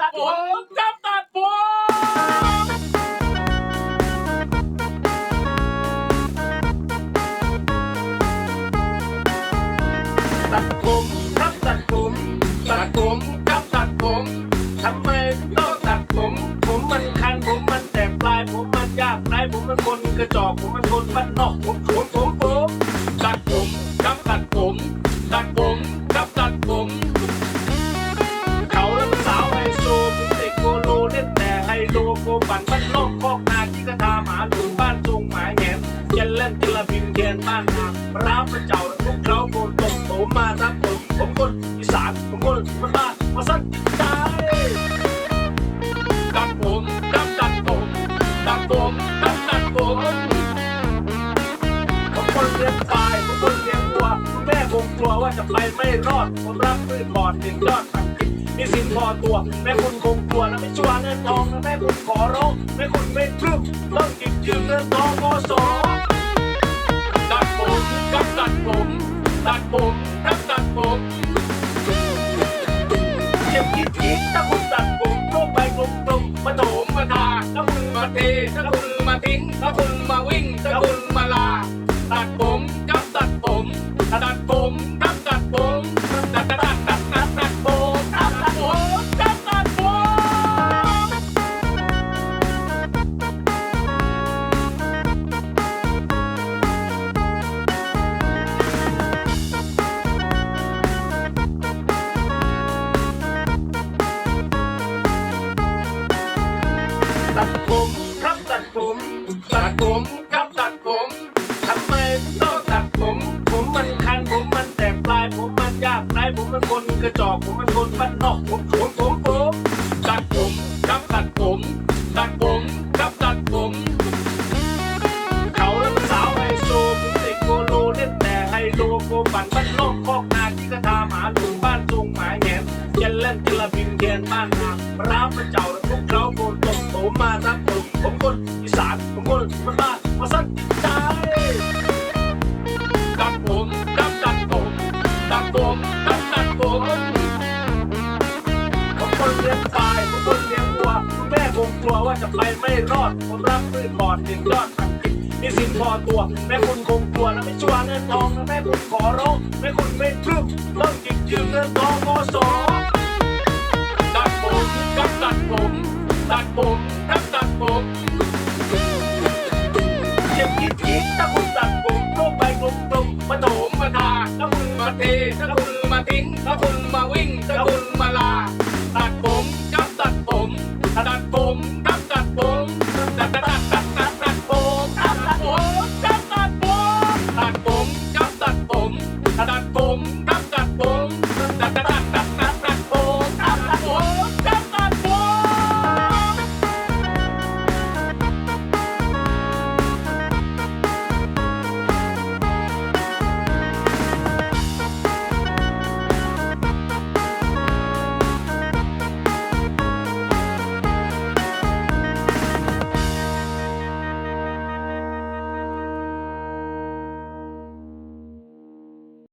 ตัดผมครับตัดผมตัดผมรับตัดผมตัดผมครับตัดผมทำไมต้องตัดผม ผมมันคันผมมันแตกปลาย ผมมันยากไรผมมันคนกระจอกผมมันคนบ้านนอกผมผมผมผมตัดผมครับตัดผมตัดผม โกปั่นบ้านนอกคอกนาที่กระทาหมาหลุมบ้านทรงหมายแหนเยันเล่นกิลาบินเคนบ้านนาร้าวประเจ้าทุกเขาโกนตกผมมาทับผมผมคนอีสานผมคนมันบ้านมาสั้นใจตัดผมตัดตัดผมตัดผมตัดตัดผมผมคนเลี้ยงควายผมคนเลี้ยงวัวคุณแม่คงกลัวว่าจะไปไม่รอดผมรับมือก่อนหนึ่งยอดทำกินมีสินพอตัวแม่คุณคงกลัว จิบยืมเงินทองกสตัดผมกับตัดผม ตัดผมกับตัดผมเจ็บคิดคิดถ้าคุณตัดผมโลกไปกลมกลมๆมาโถมมาทาถ้าคุณมาเทถ้าคุณมาทิ้งถ้าคุณมา ผมครับตัดผมตัดผมครับตัดผมทำไมต้องตัดผม ผมมันคันผมมันแตกปลาย ผมมันยากไรผมมันคนกระจอกผมมันคนบ้านนอกผมผมผมผมตัดผมครับตัดผมตัดผมครับตัดผมเขาแล้วมันสาวไฮโซผมเด็กโกโลเล่นแต่ไฮโลโกปั่นบ้านนอกคอกนาที่กระทาหมาลุมบ้านทรงหมายแหนยันเล่นกิลาบินเคนบ้านนาร้าวประเจ้าแล้วทุกเขาโกนตกผมมาทับ ดผมตัดตัดผมตัดผมตัดตัดผมผมคนเลี้ยงควายผมคนเลี้ยงวัวคุณแม่คงกลัวว่าจะไปไม่รอดผมรับมือก่อนหนึ่งยอดทำกินมีสินพอตัวแม่คุณคงกลัวนะไม่ชัวร์เงินทองนะแม่คุณขอร้องแม่คุณไม่พรึ้มต้องจิบยืมเงินทองกสอตัดผมกับตัดผม ตัดผมกับตัดผมเจ็บคิดคิดถ้าคุณตัดผม มาโถมมาทาตะพึงมาเทตะพึงมาทิ้งตะพึงมาวิ่งตะพึงมาลา ตัดผมจับตัดผม ตัดผมจับตัดผม ตัดตัดตัดตัดตัดตัดผมตัดผมจับตัดผมตัดผมจับตัดผม ตัดผมจับตัดผม ตัดตัดตัด